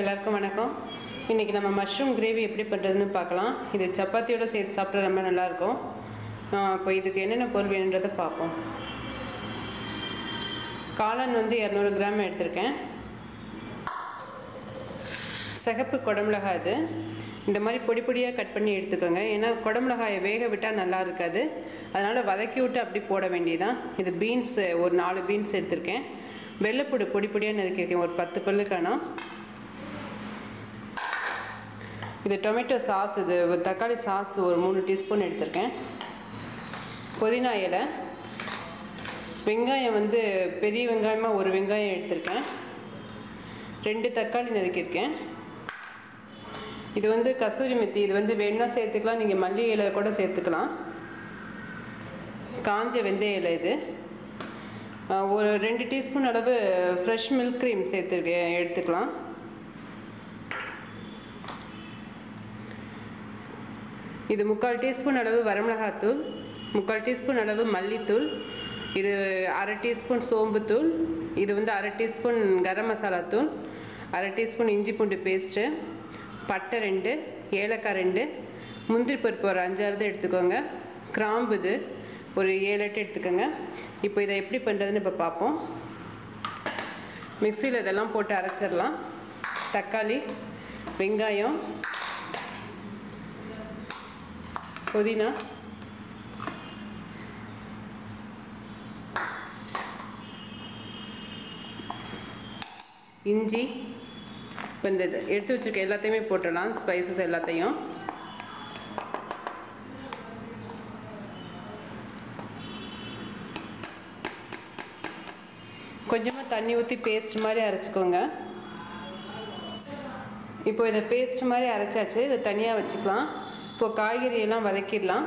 எல்லாருக்கும் வணக்கம். இன்றைக்கி நம்ம மஷ்ரூம் கிரேவி எப்படி பண்ணுறதுன்னு பார்க்கலாம். இது சப்பாத்தியோடு சேர்த்து சாப்பிட ரொம்ப நல்லாயிருக்கும். இப்போ இதுக்கு என்னென்ன பொருள் வேணுன்றதை பார்ப்போம். காளான் வந்து இரநூறு கிராம் எடுத்திருக்கேன். சிகப்பு குடமிளகாய் இது இந்த மாதிரி பொடி பொடியாக கட் பண்ணி எடுத்துக்கோங்க. ஏன்னா குடமிளகாயை வேக விட்டால் நல்லா இருக்காது. அதனால் வதக்கி விட்டு அப்படி போட வேண்டியதான் இது பீன்ஸ் ஒரு நாலு பீன்ஸ் எடுத்திருக்கேன். வெள்ளைப்பூடு பொடி பொடியாக நறுக்கியிருக்கேன். ஒரு பத்து பல்லு காணும். இது டொமேட்டோ சாஸ் இது ஒரு தக்காளி சாஸ் ஒரு மூணு டீஸ்பூன் எடுத்திருக்கேன். புதினா இலை வெங்காயம் வந்து பெரிய வெங்காயமாக ஒரு வெங்காயம் எடுத்திருக்கேன். ரெண்டு தக்காளி நறுக்கியிருக்கேன். இது வந்து கசூரி மெத்தி இது வந்து வேணும்னா சேர்த்துக்கலாம் நீங்கள் மல்லி இலை கூட சேர்த்துக்கலாம். காஞ்ச வெந்தய இலை இது. ஒரு ரெண்டு டீஸ்பூன் அளவு ஃப்ரெஷ் மில்க் க்ரீம் சேர்த்துருக்கேன் எடுத்துக்கலாம். இது முக்கால் டீஸ்பூன் அளவு வரமிளகாத்தூள் முக்கால் டீஸ்பூன் அளவு மல்லித்தூள் இது அரை டீஸ்பூன் சோம்புத்தூள் இது வந்து அரை டீஸ்பூன் கரம் மசாலா தூள் அரை டீஸ்பூன் இஞ்சி பூண்டு பேஸ்ட்டு பட்டை ரெண்டு ஏலக்காய் ரெண்டு முந்திரி பருப்பு ஒரு அஞ்சாறு எடுத்துக்கோங்க. கிராம்பு இது ஒரு ஏழு எட்டு எடுத்துக்கோங்க. இப்போ இதை எப்படி பண்ணுறதுன்னு இப்போ பார்ப்போம். மிக்சியில் இதெல்லாம் போட்டு அரைச்சிடலாம். தக்காளி வெங்காயம் புதினா. இஞ்சி. இப்போ இந்த எடுத்து வச்சுருக்க எல்லாத்தையுமே போட்டுடலாம். ஸ்பைசஸ் எல்லாத்தையும். கொஞ்சமாக தண்ணி ஊற்றி பேஸ்ட் மாதிரி அரைச்சிக்கோங்க. இப்போ இதை பேஸ்ட் மாதிரி அரைச்சாச்சு. இதை தனியாக வச்சுக்கலாம். இப்போ காய்கறி எல்லாம் வதக்கிடலாம்.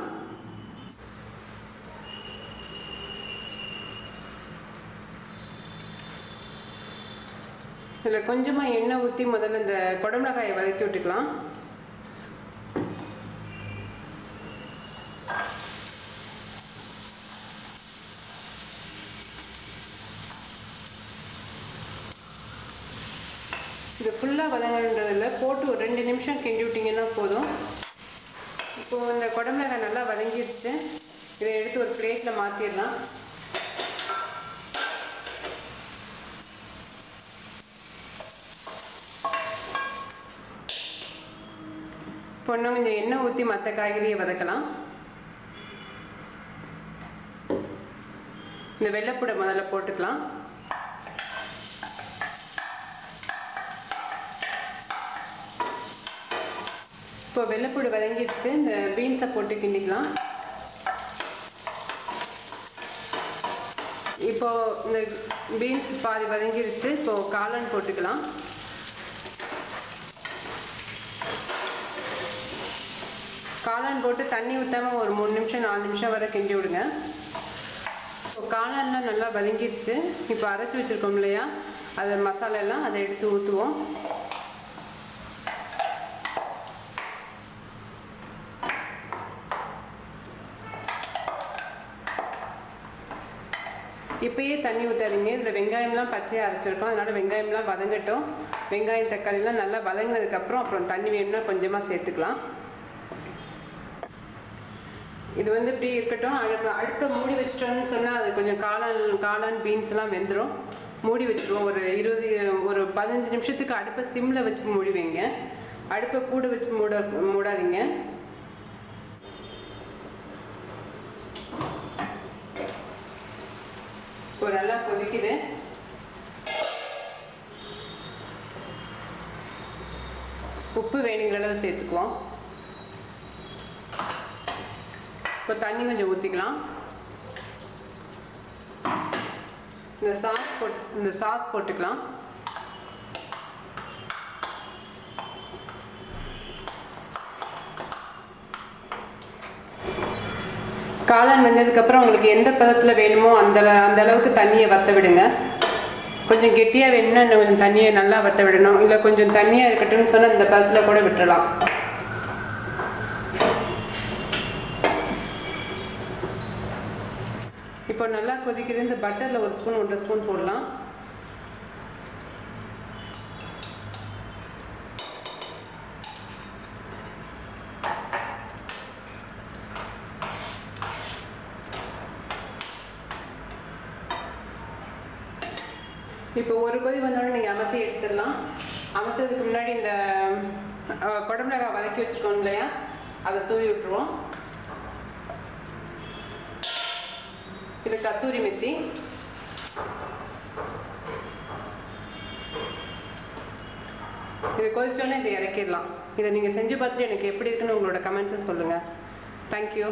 இதில் கொஞ்சமாக எண்ணெய் ஊற்றி முதல்ல இந்த குடமிளகாயை வதக்கி விட்டுக்கலாம். இது ஃபுல்லாக வதங்கன்றதில் போட்டு ஒரு ரெண்டு நிமிஷம் கிண்டி விட்டிங்கன்னா போதும். இப்போது இந்த குடமிளகாய் நல்லா வதங்கிடுச்சு இதை எடுத்து ஒரு பிளேட்டில் மாற்றிடலாம் இப்போ இன்னும் கொஞ்சம் எண்ணெய் ஊற்றி மற்ற காய்கறியை வதக்கலாம். இந்த வெள்ளைப்பூடை முதல்ல போட்டுக்கலாம். இப்போ வெள்ளைப்பூடு வதங்கிடுச்சு இந்த பீன்ஸை போட்டு கிண்டிக்கலாம். இப்போ இந்த பீன்ஸ் பாதி வதங்கிருச்சு. இப்போ காளான் போட்டுக்கலாம். காளான் போட்டு தண்ணி ஊற்றாமல் ஒரு மூணு நிமிஷம் நாலு நிமிஷம் வரை கிண்டி விடுங்க. இப்போ காளான்லாம் நல்லா வதங்கிடுச்சு இப்போ அரைச்சி வச்சுருக்கோம் இல்லையா? அது மசாலா எல்லாம் அதை எடுத்து ஊற்றுவோம் இப்பயே தண்ணி ஊற்றாதீங்க இதில் வெங்காயம்லாம் பச்சையாக அரைச்சிருக்கோம். அதனால் வெங்காயம்லாம் வதங்கட்டும். வெங்காயம் தக்காளிலாம் நல்லா வதங்கினதுக்கப்புறம் அப்புறம் தண்ணி வேணும்னா கொஞ்சமாக சேர்த்துக்கலாம். இது வந்து இப்படி இருக்கட்டும். அழுப்பு அடுப்பை மூடி வச்சிட்டோம்னு சொன்னால் அது கொஞ்சம் காளான் காளான் பீன்ஸ் எல்லாம் வெந்துடும் மூடி வச்சுருவோம். ஒரு இருபது ஒரு பதினஞ்சு நிமிஷத்துக்கு அடுப்பை சிம்மில் வச்சு மூடி வைங்க. அடுப்பை கூட வச்சு மூட மூடாதீங்க. இப்போ நல்லா கொதிக்குது உப்பு வேணுங்கிற அளவு சேர்த்துக்குவோம். இப்போ தண்ணி கொஞ்சம் ஊற்றிக்கலாம் இந்த சாஸ் போட் இந்த சாஸ் போட்டுக்கலாம். காளான் வெந்ததுக்கப்புறம் உங்களுக்கு எந்த பதத்தில் வேணுமோ அந்த அந்த அளவுக்கு தண்ணியை வற்ற விடுங்க. கொஞ்சம் கெட்டியாக வேணும்னா இன்னும் கொஞ்சம் தண்ணியை நல்லா வற்ற விடணும். இல்லை கொஞ்சம் தண்ணியாக இருக்கட்டும்னு சொன்னால் இந்த பதத்தில் கூட விட்டுறலாம். இப்போ நல்லா கொதிக்குது. இந்த பட்டரில் ஒரு ஸ்பூன் ஒன்றரை ஸ்பூன் போடலாம். இப்போ ஒரு கொதி வந்தோடனே நீங்கள் அமர்த்தி எடுத்துடலாம். அமர்த்துறதுக்கு முன்னாடி இந்த அஹ், வதக்கி வச்சுருக்கோம் இல்லையா? அதை தூவி விட்டுருவோம். இது கசூரி மெத்தி. இது கொதிச்சோன்னே இதை இறக்கிடலாம். இதை நீங்கள் செஞ்சு பார்த்துட்டு எனக்கு எப்படி இருக்குன்னு உங்களோட கமெண்ட்ஸை சொல்லுங்கள் தேங்க்யூ